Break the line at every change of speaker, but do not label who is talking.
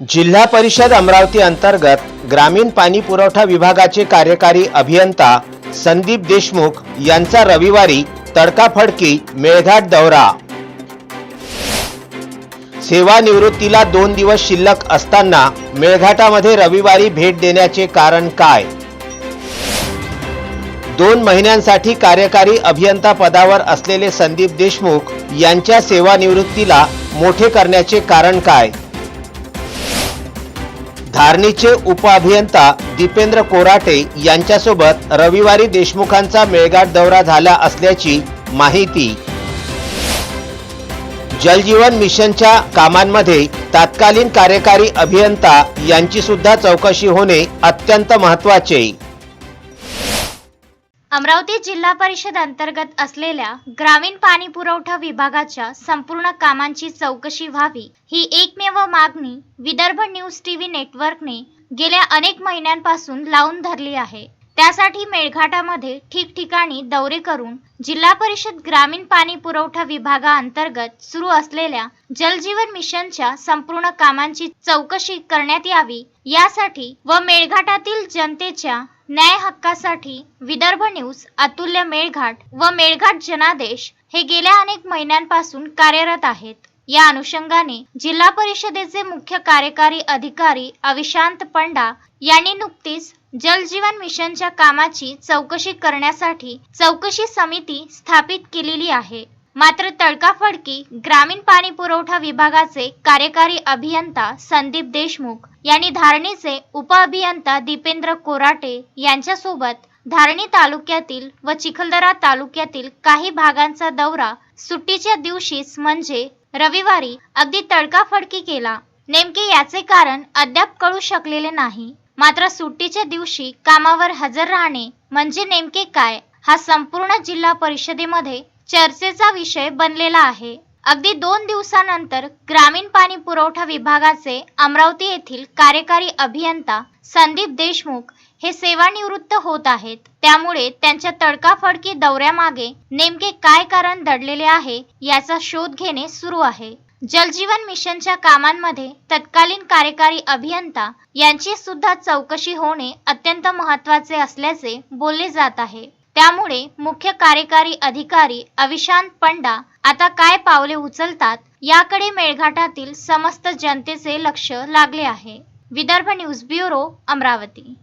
जिल्हा परिषद अमरावती अंतर्गत ग्रामीण पाणी पुरवठा विभागाचे कार्यकारी अभियंता संदीप देशमुख यांचा रविवारी तडकाफडकी मेळघाट दौरा. सेवानिवृत्तीला दोन दिवस शिल्लक असताना मेळघाटामध्ये रविवारी भेट देण्याचे कारण काय? दोन महिन्यांसाठी कार्यकारी अभियंता पदावर असलेले संदीप देशमुख यांच्या सेवानिवृत्तीला मोठे करण्याचे कारण काय? धारणीचे उपअभियंता दीपेंद्र कोराटे यांच्यासोबत रविवारी देशमुखांचा मेळघाट दौरा झाला असल्याची माहिती. जलजीवन मिशनच्या कामांमध्ये तत्कालीन कार्यकारी अभियंता यांची सुद्धा चौकशी होणे अत्यंत महत्त्वाचे
अमरावती जिल्हा परिषद अंतर्गत असलेल्या ग्रामीण पाणी पुरवठा विभागाच्या संपूर्ण कामांची चौकशी व्हावी ही एकमेव मागणी विदर्भ न्यूज टीव्ही नेटवर्कने गेल्या अनेक महिन्यांपासून लावून धरली आहे. त्यासाठी मेळघाटामध्ये ठिकठिकाणी दौरे करून जिल्हा परिषद ग्रामीण पाणी पुरवठा विभागाअंतर्गत सुरू असलेल्या जलजीवन मिशनच्या संपूर्ण कामांची चौकशी करण्यात यावी यासाठी व मेळघाटातील जनतेच्या न्याय हक्कासाठी विदर्भ न्यूज अतुल्य मेळघाट व मेळघाट जनादेश हे गेल्या अनेक महिन्यांपासून कार्यरत आहेत. या अनुषंगाने जिल्हा परिषदेचे मुख्य कार्यकारी अधिकारी अविशांत पंडा यांनी नुकतीच जलजीवन मिशनच्या कामाची चौकशी करण्यासाठी चौकशी समिती स्थापित केलेली आहे. मात्र तडकाफडकी ग्रामीण पाणी पुरवठा विभागाचे कार्यकारी अभियंता संदीप देशमुख यांनी धारणीचे उपअभियंता दीपेंद्र कोराटे यांच्यासोबत धारणी तालुक्यातील व चिखलदरा तालुक्यातील काही भागांचा दौरा सुट्टीच्या दिवशीच म्हणजे रविवारी अगदी तडकाफडकी केला. नेमके याचे कारण अद्याप कळू शकलेले नाही. मात्र सुट्टीच्या दिवशी कामावर हजर राहणे म्हणजे नेमके काय? हा संपूर्ण जिल्हा परिषदेमध्ये चर्चेचा विषय बनलेला आहे. अगदी दोन दिवसानंतर ग्रामीण पाणी पुरवठा विभागाचे अमरावती येथील कार्यकारी अभियंता संदीप देशमुख हे सेवानिवृत्त होत आहेत. त्यामुळे त्यांच्या तडकाफडकी दौऱ्यामागे नेमके काय कारण दडलेले आहे याचा शोध घेणे सुरू आहे. जलजीवन मिशनच्या कामांमध्ये तत्कालीन कार्यकारी अभियंता यांची सुद्धा चौकशी होणे अत्यंत महत्त्वाचे असल्याचे बोलले जात आहे. त्यामुळे मुख्य कार्यकारी अधिकारी अविशांत पंडा आता काय पावले उचलतात याकडे मेळघाटातील समस्त जनतेचे लक्ष लागले आहे. Vidarbha news bureau Amravati.